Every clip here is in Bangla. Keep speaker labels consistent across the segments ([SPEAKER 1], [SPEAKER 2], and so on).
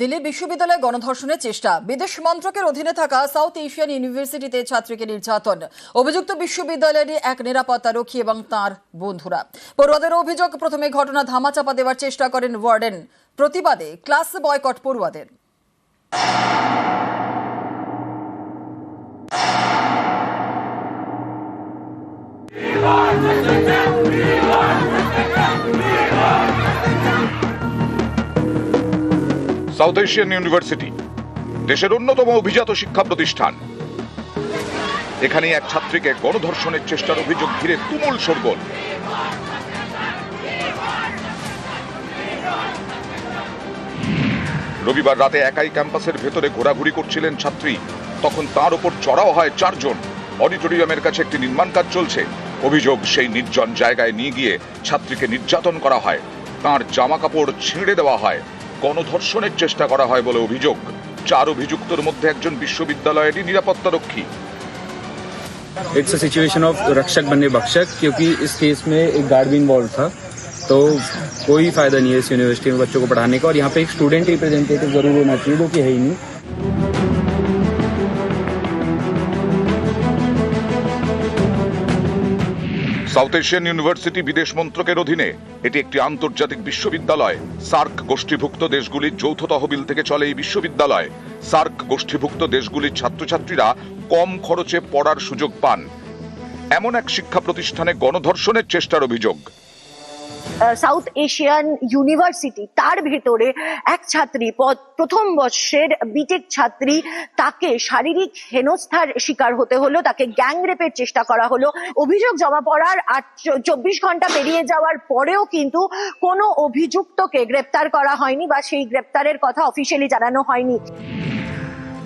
[SPEAKER 1] দিল্লি বিশ্ববিদ্যালয়ে গণধর্ষণের চেষ্টা। বিদেশ মন্ত্রকের অধীনে থাকা সাউথ এশিয়ান ইউনিভার্সিটিতে ছাত্রীকে নির্যাতন। অভিযুক্ত বিশ্ববিদ্যালয়ের এক নিরাপত্তারক্ষী এবং তার বন্ধুরা। পড়ুয়াদের অভিযোগ, প্রথমে ঘটনা ধামাচাপা দেওয়ার চেষ্টা করেন ওয়ার্ডেন। প্রতিবাদে ক্লাস বয়কট পড়ুয়াদের।
[SPEAKER 2] সাউথ এশিয়ান ইউনিভার্সিটি দেশের অন্যতম অভিজাত শিক্ষা প্রতিষ্ঠান। এখানে এক ছাত্রীকে গণধর্ষণের চেষ্টার অভিযোগ ঘিরে তুমুল শোরগোল। রবিবার রাতে একাই ক্যাম্পাসের ভেতরে ঘোরাঘুরি করছিলেন ছাত্রী। তখন তার উপর চড়াও হয় চারজন। অডিটোরিয়ামের কাছে একটি নির্মাণ কাজ চলছে। অভিযোগ সেই নির্জন জায়গায় নিয়ে গিয়ে ছাত্রীকে নির্যাতন করা হয়। তার জামা কাপড় ছিঁড়ে দেওয়া হয়। গণধর্ষণের চেষ্টা করা হয় বলে অভিযোগ চার অভিযুক্তর মধ্যে একজন বিশ্ববিদ্যালয়েরই নিরাপত্তারক্ষী
[SPEAKER 3] इट्स अ सिचुएशन ऑफ रक्षक बनने भक्षक क्योंकि इस केस में एक गार्ड भी इन्वॉल्व था तो कोई फायदा नहीं है इस यूनिवर्सिटी में बच्चों को पढ़ाने का और यहाँ पे एक स्टूडेंट रिप्रेजेंटेटिव जरूर होना चाहिए जो कि है ही नहीं
[SPEAKER 2] সাউথ এশিয়ান ইউনিভার্সিটি বিদেশ মন্ত্রকের অধীনে এটি একটি আন্তর্জাতিক বিশ্ববিদ্যালয়। সার্ক গোষ্ঠীভুক্ত দেশগুলির যৌথ তহবিল থেকে চলে এই বিশ্ববিদ্যালয়। সার্ক গোষ্ঠীভুক্ত দেশগুলির ছাত্রছাত্রীরা কম খরচে পড়ার সুযোগ পান। এমন এক শিক্ষা প্রতিষ্ঠানে গণধর্ষণের চেষ্টার অভিযোগ।
[SPEAKER 4] সাউথ এশিয়ান ইউনিভার্সিটি তার ভেতরে এক ছাত্রী প্রথম বর্ষের বিটেক ছাত্রী, তাকে শারীরিক হেনস্থার শিকার হতে হলো, তাকে গ্যাং রেপের চেষ্টা করা হলো। অভিযোগ জমা পড়ার আর চব্বিশ ঘণ্টা পেরিয়ে যাওয়ার পরেও কিন্তু কোনো অভিযুক্তকে গ্রেপ্তার করা হয়নি বা সেই গ্রেপ্তারের কথা অফিসিয়ালি জানানো হয়নি।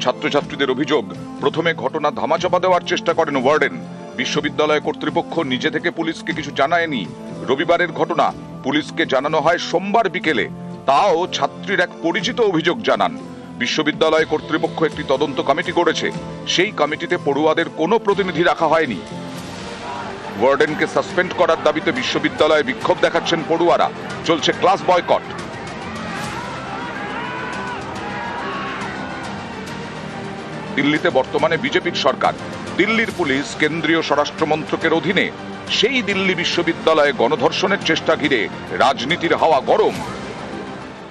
[SPEAKER 2] ছাত্রছাত্রীদের অভিযোগ, প্রথমে ঘটনা ধামাচাপা দেওয়ার চেষ্টা করেন ওয়ার্ডেন। বিশ্ববিদ্যালয় কর্তৃপক্ষ নিজে থেকে পুলিশকে কিছু জানায়নি। রবিবারের ঘটনা। পুলিশকে জানানো হয় সোমবার বিকেলে। তাও ছাত্রীর এক পরিচিত অভিযোগ জানান। বিশ্ববিদ্যালয় কর্তৃপক্ষ একটি তদন্ত কমিটি করেছে সেই কমিটিতে পড়ুয়াদের কোনো প্রতিনিধি রাখা হয়নি। ওয়ার্ডেনকে সাসপেন্ড করার দাবিতে বিশ্ববিদ্যালয়ে বিক্ষোভ দেখাচ্ছেন পড়ুয়ারা। চলছে ক্লাস বয়কট। দিল্লিতে বর্তমানে বিজেপির সরকার। দিল্লির পুলিশ কেন্দ্রীয় স্বরাষ্ট্রমন্ত্রকের অধীনে সেই দিল্লি বিশ্ববিদ্যালয়ে গণধর্ষণের চেষ্টা ঘিরে রাজনীতির হাওয়া গরম।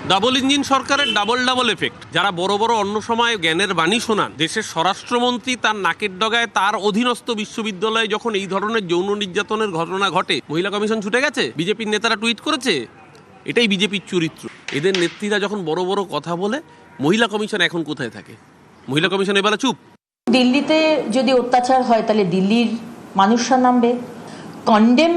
[SPEAKER 5] ডাবল ইঞ্জিন সরকারের ডাবল ডাবল এফেক্ট। যারা বড় বড় অন্য সময় জ্ঞানের বাণী শোনান দেশের স্বরাষ্ট্রমন্ত্রী তার নাকের ডগায় তার অধীনস্থ বিশ্ববিদ্যালয়ে যখন এই ধরনের যৌন নির্যাতনের ঘটনা ঘটে মহিলা কমিশন ছুটে গেছে? বিজেপির নেতারা টুইট করেছে? এটাই বিজেপির চরিত্র। এদের নেত্রীরা যখন বড় বড় কথা বলে মহিলা কমিশন এখন কোথায় থাকে? মহিলা কমিশন এবেলা চুপ।
[SPEAKER 6] দিল্লিতে যদি অত্যাচার হয় তাহলে দিল্লির মানুষরা নামবে। কন্ডেম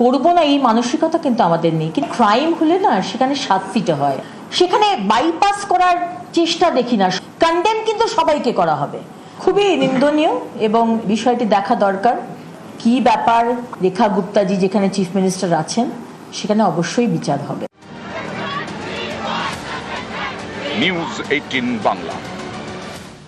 [SPEAKER 6] করব না এই মানসিকতা কিন্তু আমাদের নেই। কিন্তু ক্রাইম হলে না সেখানে শাস্তিটা হয়। সেখানে বাইপাস করার চেষ্টা দেখি না। কন্ডেম কিন্তু সবাইকে করা হবে। খুবই নিন্দনীয় এবং বিষয়টি দেখা দরকার। কি ব্যাপার? রেখা গুপ্তাজি যেখানে চিফ মিনিস্টার আছেন, সেখানে অবশ্যই বিচার হবে।
[SPEAKER 2] News eighteen Bangla